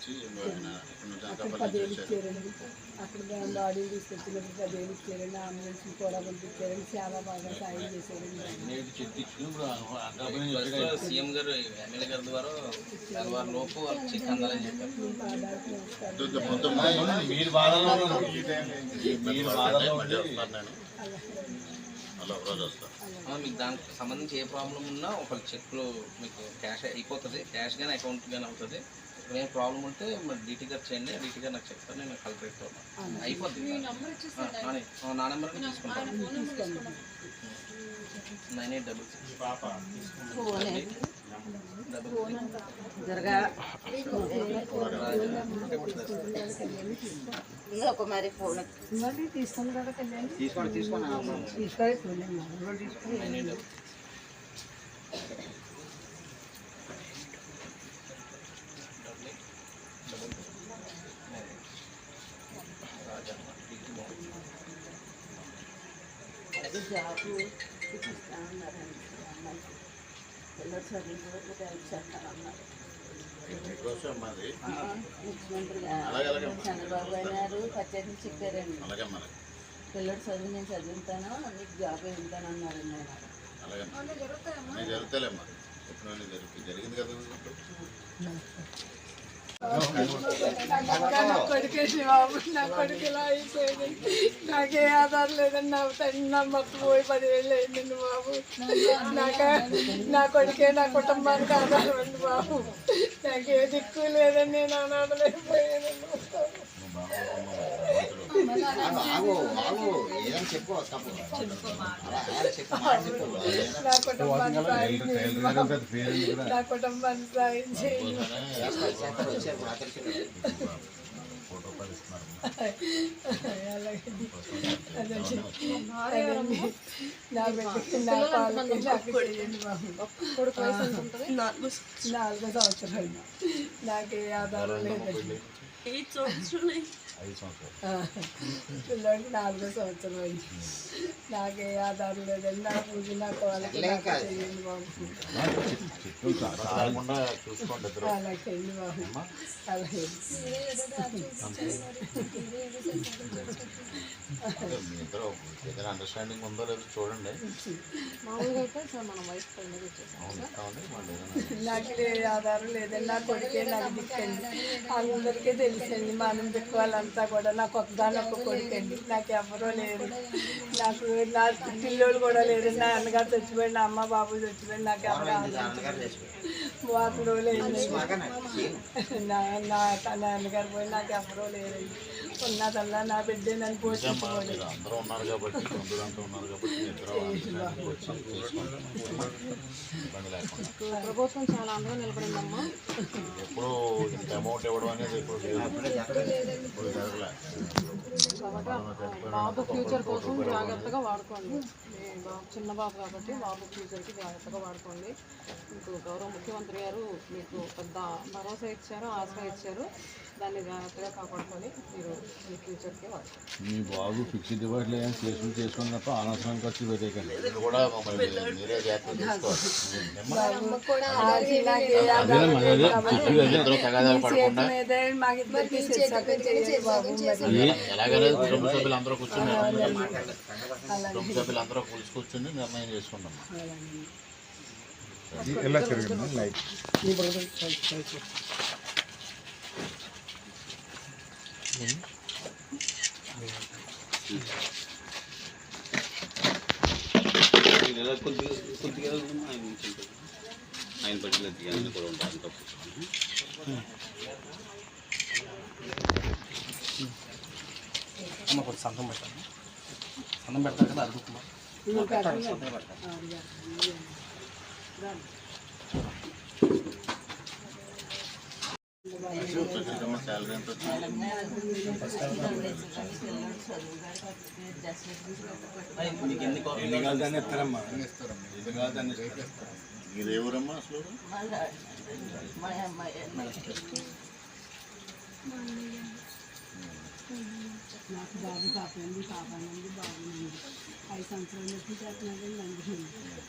అక్కడ ఇచ్చారండి. మేము తీసుకొచ్చినప్పుడు ఇచ్చారండి. అంబులెన్స్ కూడా పంపించారండి. చాలా బాగా సాయం చేశారండి. సీఎం గారు ఎమ్మెల్యే గారి ద్వారా నెల వారం లోపు వాళ్ళకి చెక్ అందాలని చెప్పారు. మీరు బాధలో మీరు బాధలో మీకు దానికి సంబంధించి ఏ ప్రాబ్లం ఉన్నా ఒక చెక్లో మీకు క్యాష్ అయిపోతుంది. క్యాష్ కానీ అకౌంట్ కానీ అవుతుంది. ఏం ప్రాబ్లం ఉంటే మరి డీటీ గారు చేయండి డీటీ గారు నాకు చెప్తాను నేను కలెక్టరేట్ అయిపోతుంది నా నెంబర్ తీసుకుంటాను. Nine eight double six. తీసుకోండి తీసుకోండి. తీసుకొని నైన్ ఎయిట్ డబుల్ జాబ్ ఇప్పిస్తా అన్నారండి అమ్మాయి పిల్లలు చదువు మాది ముఖ్యమంత్రి చంద్రబాబు గారు గారు ప్రత్యేకించి చెప్పారండి పిల్లడు చదువు నేను చదువుతాను నీకు జాబ్ వెళ్తాను అన్నారండి ఆయన జరుగుతాలేమ్మా ఎప్పుడు జరుగుతుంది జరిగింది కదా నా కొడుకేసి బాబు నా కొడుకు ఇలా అయిపోయింది నాకే ఆధారం లేదండి నా తండ్రి నా పోయి పదివేలు అయిందండి బాబు. నాక నా కొడుకే నా కుటుంబానికి ఆధారం అండి బాబు. నాకే దిక్కు లేదండి నేను అనాథలేకపోయానండి ఆగు ఆగు ఏదైనా చెప్పు తప్పు అలా అలా చెప్పు మాట చెప్పు ఏదైనా నా కుటుంబాన్ని సాయం చేయండి. నా కుటుంబాన్ని సాయం చేయండి చేస్తారు, చేస్తారు, వచ్చారు నాకు తెలిసి ఫోటో పరిస్తున్నారు అలాగే అదండి అదండి నా బిడ్డకి నా పాలకి నాకు చేయండి బాబు నాలుగో సంవత్సరాలు నాకు ఏ ఆధారం లేదండి ఐదు సంవత్సరాలు ఆ, పిల్లోడికి నాలుగో సంవత్సరం అయింది. నాకు ఏ ఆధారం లేదండి నా పూజ నా వాళ్ళకి నాకు చేయండి బాబు. కాకుండా చూసుకోండి ఇద్దరు. అలా చేయండి బాబు. అలాగే అండర్స్టాండింగ్ ఉందో లేదో చూడండి. నాకు ఏ ఆధారం లేదండి నా కొడుకే నాకు దిక్కండి అందరికీ తెలుసండి మనం దిక్కు వాళ్ళంతా కూడా నాకు ఒక్కదానొక్క కొడుకండి నాకు ఎవరూ లేరు. నాకు నా పిల్లోళ్ళు కూడా లేరు నా అన్నగారు చచ్చిపోయింది నా అమ్మ బాబు చచ్చిపోయింది నాకు ఎవరు నాన్నగారు చేసిపోయారు వాకులు లేదండి మగనే సేమ్ నా నా నా అన్నగారు పోయి నాకు ఎవరూ లేరండి. ఉన్నదల్లా నా బిడ్డ నన్ను పోషించుకోండి. మీరు అందరూ ఉన్నారు కాబట్టి కాబట్టి ఇద్దరు ఇబ్బంది లేకుండా. ప్రభుత్వం చాలా అండగా నిలబడిందమ్మా. ఎప్పుడు ఇంత అమౌంట్ ఇవ్వడం అనేది ఇప్పుడు లేదు. ఇప్పుడు జరగలే. కాబట్టి బాబు ఫ్యూచర్ కోసం జాగ్రత్తగా వాడుకోండి. చిన్న బాబు కాబట్టి బాబు ఫ్యూచర్కి జాగ్రత్తగా వాడుకోండి. మీకు గౌరవ ముఖ్యమంత్రి గారు మీకు పెద్ద భరోసా ఇచ్చారు ఆశ ఇచ్చారు దాన్ని జాగ్రత్తగా కాపాడుకొని మీరు మీ ఫ్యూచర్కి వాడుకోండి మీ బాబు ఫిక్స్డ్ డిపాజిట్లు ఏం చేసుకుని చేసుకుని తప్ప అనవసరం ఖర్చు పెట్టేయకండి మీరు కూడా మీరే జాగ్రత్త తీసుకోవాలి ఎలాగైనా కుటుంబ సభ్యులు అందరూ కూర్చొని అలాగే కుటుంబ సభ్యులు అందరూ కూర్చు కూర్చొని నిర్ణయం చేసుకుంటాం ఇలా కొద్దిగా కొద్దిగా ఆయన ఉంటుంది ఆయన పట్టిన తీయాలని కూడా ఉంటారు తప్పు అమ్మ కొంచెం సంతం పెట్టాలి సంతం పెడతారు కదా అడుగుతున్నా ఇంకా శాలరీ ఊరమ్మా అసలు మా అమ్మాయి నాకు బాబు పాపండి పాపనండి బాబునండి ఐదు సంవత్సరాల నుంచి చేస్తున్నాడు నండి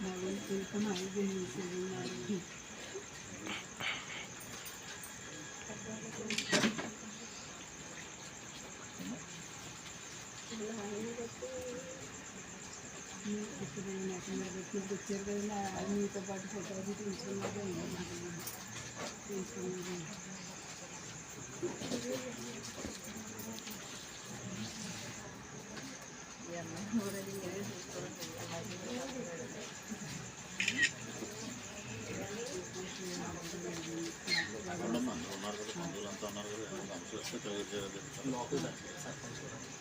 బాబు తెలుపు ఐదు చేసేది పెట్టినప్పుడు వచ్చారు కదా నా- మీతో పాటు ఫోటో అది తీసుకున్నదే తీసుకున్నది ఉండమ్మా, అందరూ ఉన్నారు కదా బంధువులంతా ఉన్నారు కదా ఏమైనా సమస్యలు వస్తే చదువు చేయాలి లోకల్ చదువు చేయాలి